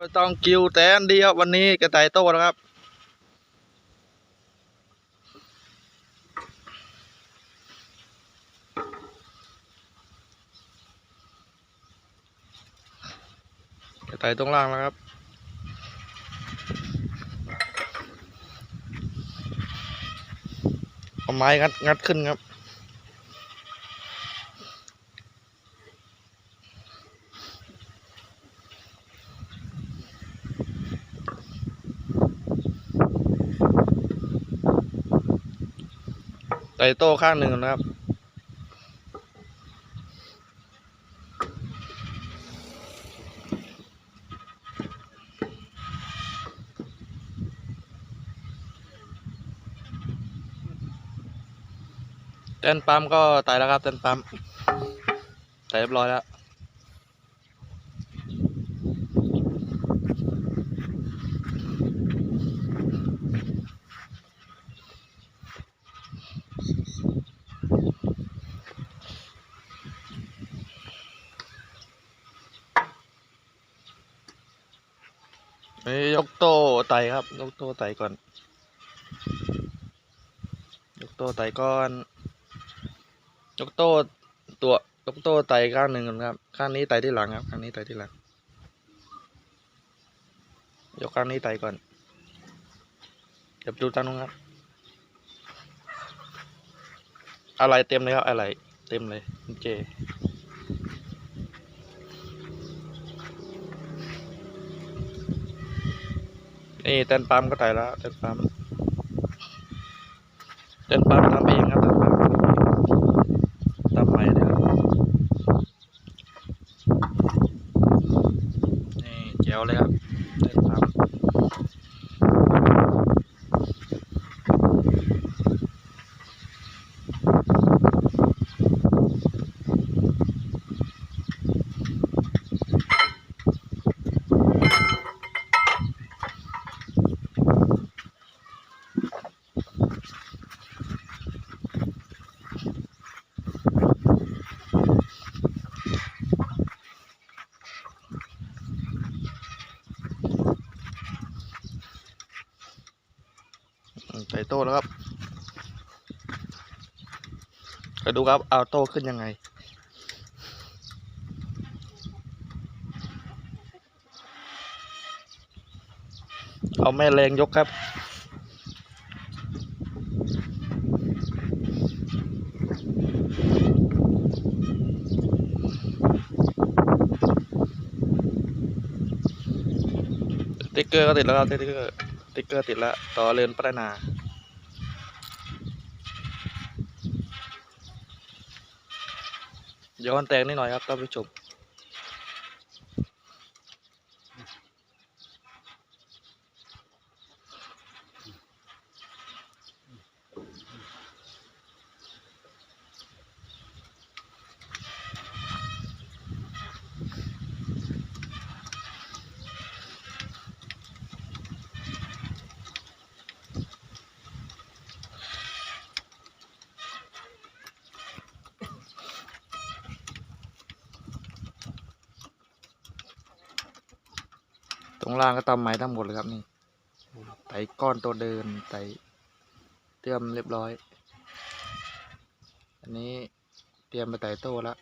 ต้องกิวแต่นเดียววันนี้กระต่ายโตนะครับ กระต่ายตรงล่างนะครับเอาไม้งัดงัดขึ้นครับ ไตโต้ข้างหนึ่งนะครับ เต้นปั๊มก็ตายแล้วครับเต้นปั๊มตายเรียบร้อยแล้ว กโต้ไตครับ ยกโต้ไตก่อน ยกโต้ไตก่อน ยกโต้ตัวยกโต้ไตข้างหนึ่งก่อนครับ ข้างนี้ไตที่หลังครับ ข้างนี้ไตที่หลัง ยกข้างนี้ไตก่อน เดี๋ยวดูตั้งนู้นครับ อะไรเต็มเลยครับ อะไร เต็มเลยเจ นี่เต้นปั๊มก็ไตแล้วเต้นปั๊มเต้นปั๊มทำเองครับเต้นปั๊มทำใหม่เลยครับนี่แจ๋วเลยครับเต้นปั๊ม อืมไตโต้แล้วครับไปดูครับเอาโต้ขึ้นยังไง เอาแม่แรงยกครับติ๊กเกอร์ก็ติดแล้วครับติ๊กเกอร์ติ๊กเกอร์ติดแล้วต่อเรือนพัฒนา ย้อนแตงนิดหน่อยครับท่านผู้ชมางก็ตำไม้ทั้งหมดเลยครับนี่ไตก้อนตัวเดินไตเตรียมเรียบร้อย อันนี้เตรียมไปไต่โต้แล้ว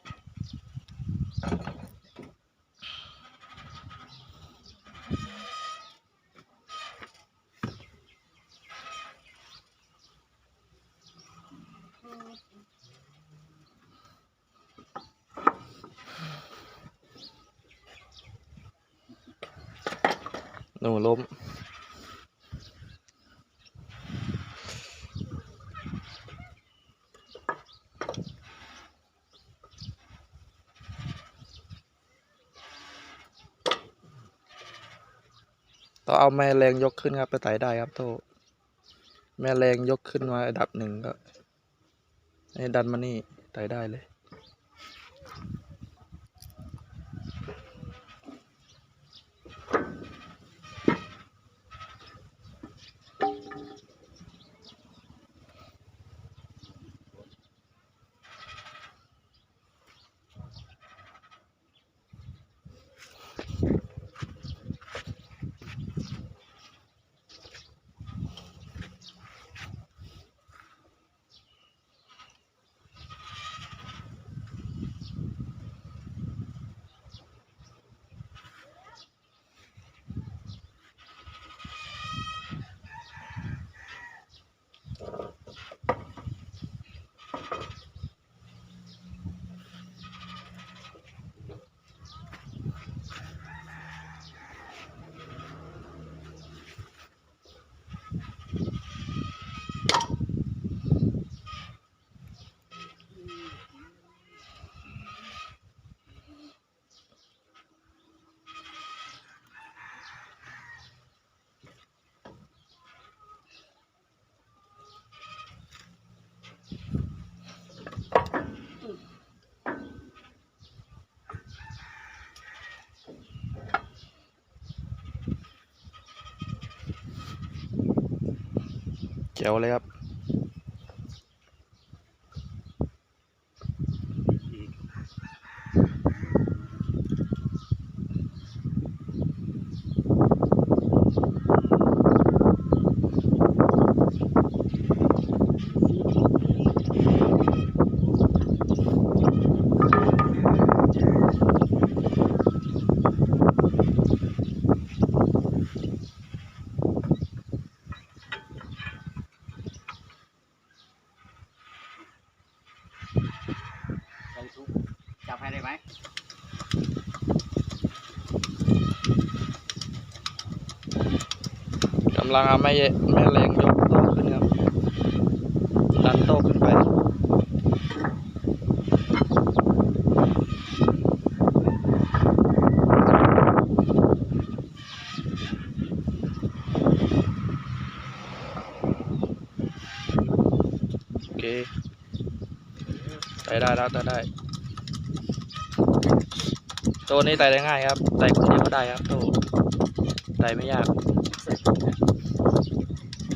หนูล้ม ต้องเอาแม่แรงยกขึ้นครับ ไปไต่ได้ครับโตแม่แรงยกขึ้นมาอันดับหนึ่งก็ให้ดันมานี่ไต่ได้เลย วเลยครับ ใส่ทุกจับให้ได้ไหม กำ ลังเอาแม่แม่แรงยกโต๊ะขึ้นครับดันโต๊ะขึ้นไปโอเคไต่ได้แล้วไต่ได้ตัวนี้ไต่ได้ง่ายครับไต่คนเดียวก็ได้ครับโตไต่ไม่ยาก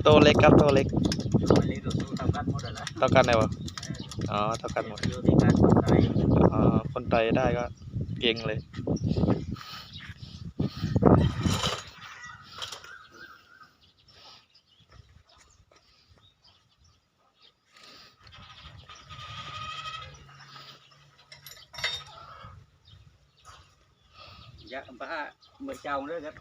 ตัวเล็กครับตัวเล็กตัวนี้ตัวทำกันหมดแล้วเท่ากันไหนวะอ๋อเท่ากันหมดอยู่ที่การกดใส่อ๋อคนไต่ได้ก็เก่งเลยยักษ์ป้าเมื่อเจ้าเลยครับ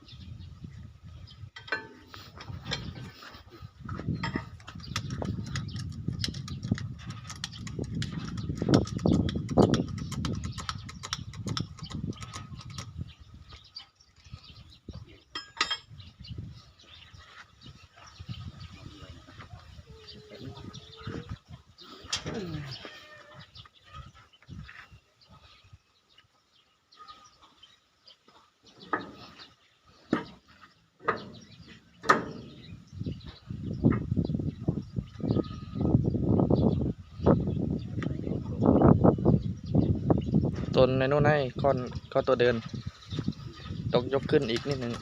ตนในนู้นให้ก้อนก้อนตัวเดิน ต้องยกขึ้นอีกนิดหนึ่ง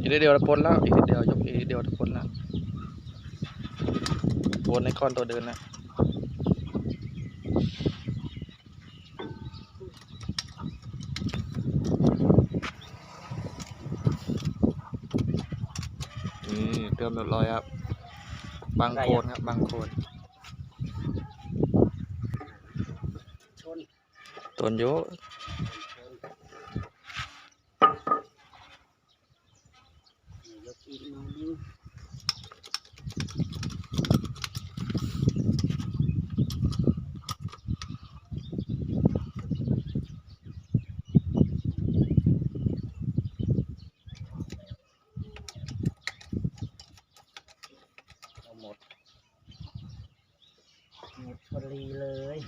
อีกเดียวจะพ้นแล้วอีกเดียวยกอีกเดียวจะพ้นแล้ววนในก้อนตัวเดินแล้วนี่เติมเรียบร้อยครับ บางโคนครับบางโคนชนต้นโยยกอีกหน่อยนึง เอาหมดหมดพอดีเลย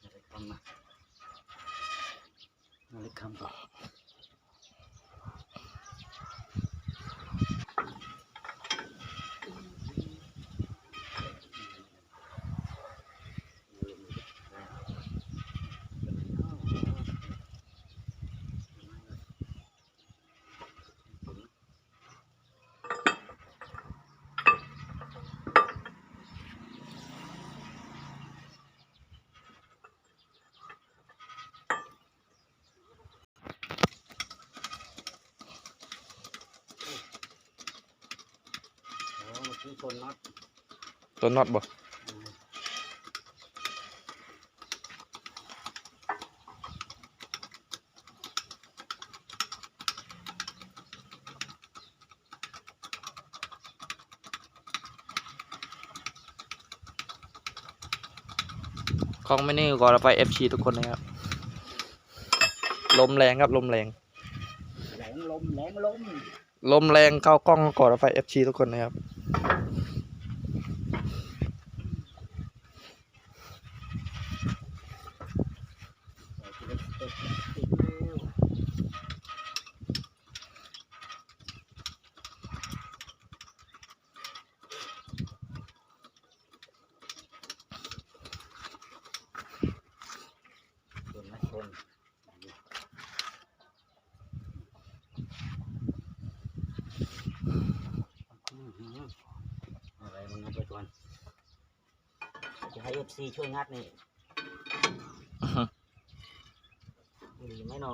อะไรคำนะ อะไนโอ้เมื่อกี้คนน็อตต้นน็อตบ่ของไม่นี่ก่อนเราไป FC ทุกคนนะครับ ลมแรงครับลมแรง แหลงลมแหลงลม ลมแรงเข้ากล้องก่อนเราไป FC ทุกคนนะครับ คนนะคนอะไรมึงนะไปก่อนจะให้เอฟซีช่วยงัดนี่ นอ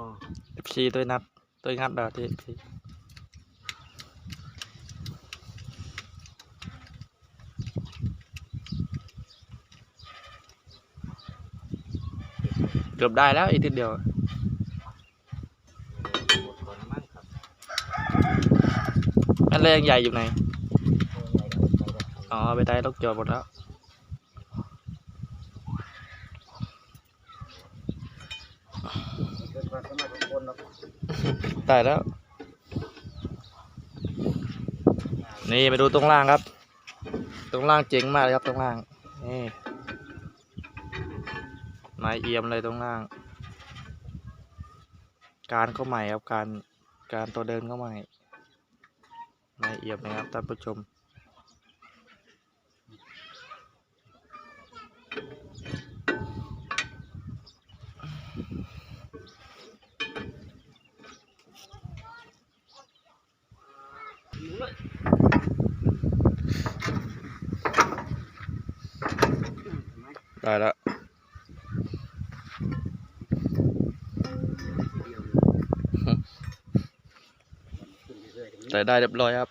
เอฟซีตัวนัดตัวงัดดาวที่ FC เกือบได้แล้วอีกทีเดียวหมดก่อนนะมั้งครับอันแรงใหญ่อยู่ไหนโอ้ยใหญ่แล้วใหญ่แล้วอ๋อ ไปไต่ลูกจอดหมดแล้ว เกิดความสามารถของคนเรา ได้แล้ว นี่ไปดูตรงล่างครับ ตรงล่างเจ๋งมากเลยครับตรงล่าง นี่ไม้เอียมเลยตรงล่าง การเข้าใหม่ครับการการตัวเดินเข้าใหม่ไม้เอียมนะครับท่านผู้ชม ส่ได้เรียบร้อยครับ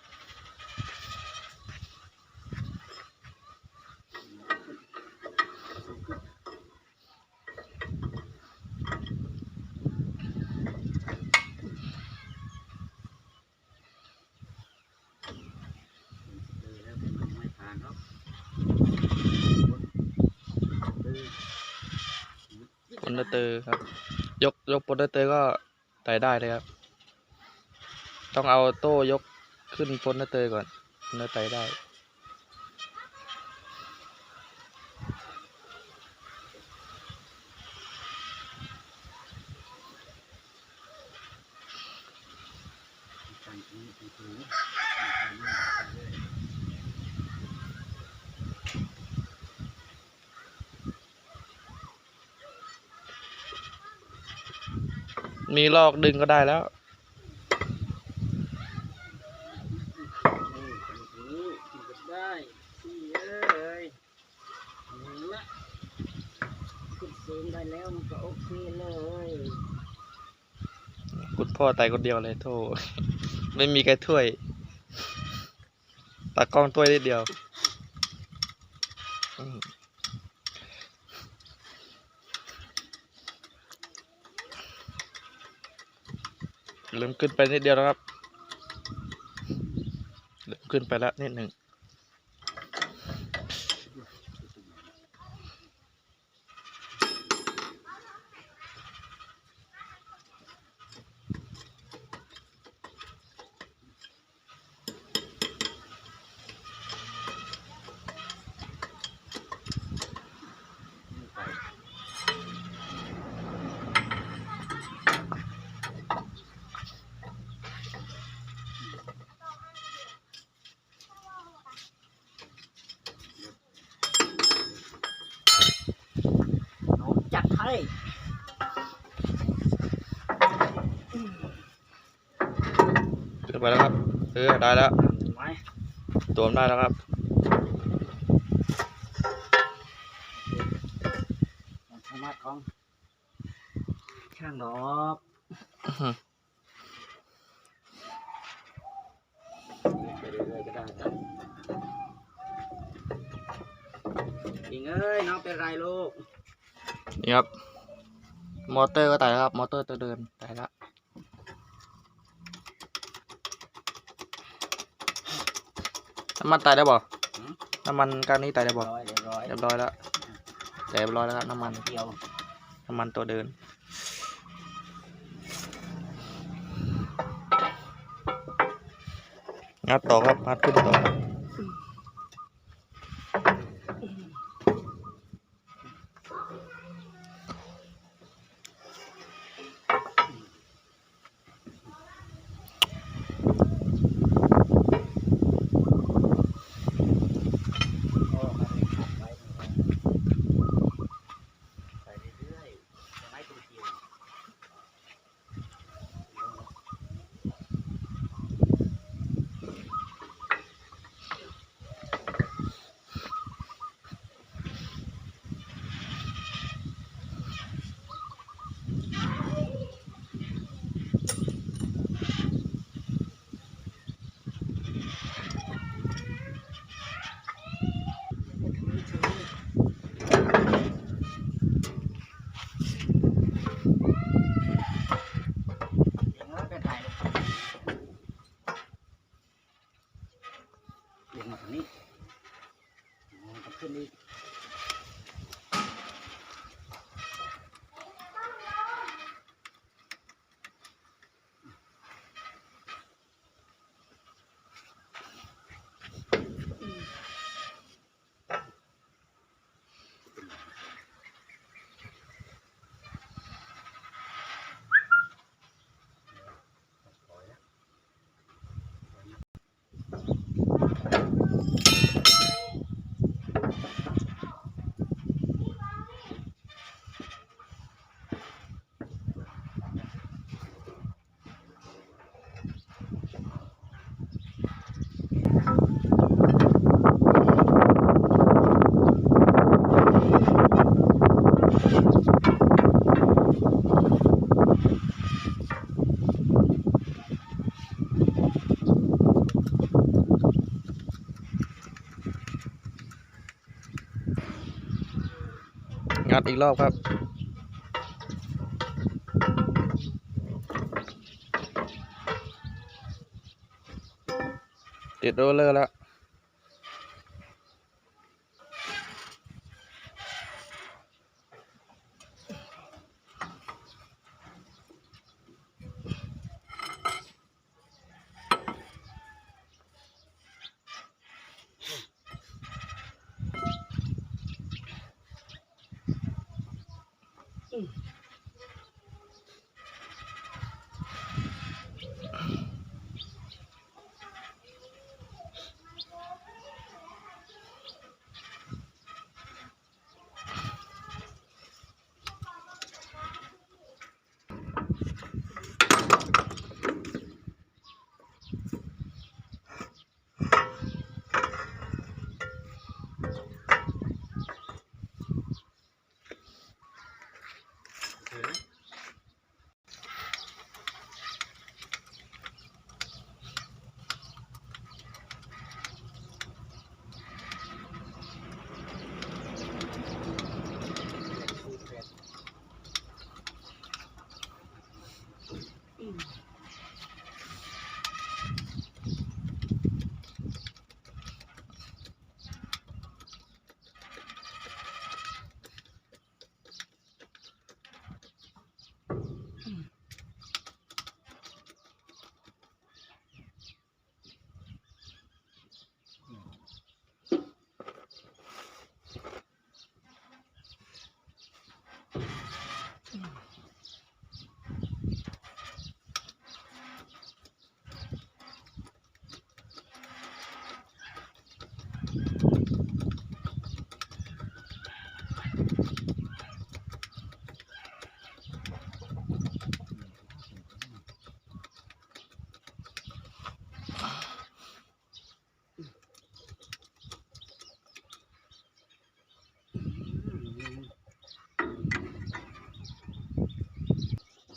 ปนเตอร์ครับ ยกยกปนเตอร์ก็ไต่ได้เลยครับ ต้องเอาโต้ยกขึ้นปนน้ำเตอร์ก่อนถึงจะไต่ได้ มีลอกดึงก็ได้แล้ว ได้พี่เอ้ยละขึ้นเสียงได้แล้วมันก็โอเคเลย คุณ พ่อไต่คนเดียวเลยโทษไม่มีใครถ้วยตากล้องถ้วนิดเดียวอืมเริ่มขึ้นไปนิดเดียวแล้วครับเริ่มขึ้นไปแล้วนิดหนึ่ง น้องจัดให้ ขึ้นไปแล้วครับเออได้แล้วเห็นไหมตัวมนได้แล้วครับความสามารถของช่างดอกอื้อหือไปเรื่อยๆก็ได้ครับอิงเอ้ยน้องเป็นไรลูกนี่ครับ มอเตอร์ก็ไต่แล้วครับ มอเตอร์ตัวเดินไต่แล้ว น้ำมันไต่ได้บ่น้ำมันการนี้ไต่ได้บ่ร้อยเรียบร้อยเรียบร้อยแล้วแต่เรียบร้อยแล้วครับน้ำมันเกี่ยวน้ำมันตัวเดินงัดต่อครับงัดขึ้นต่อ งัดอีกรอบครับ ติดโรลเลอร์แล้ว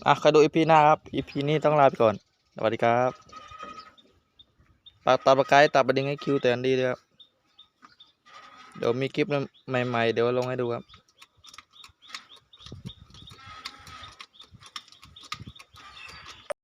อะคอยดูอีพีหน้าครับอีพีนี้ต้องลาไปก่อน สวัสดีครับปากตับตะไคร้ตับประดิ่งให้คิวแต่อนดีด้วยครับ เดี๋ยวมีคลิปใหม่ๆ เดี๋ยวลงให้ดูครับ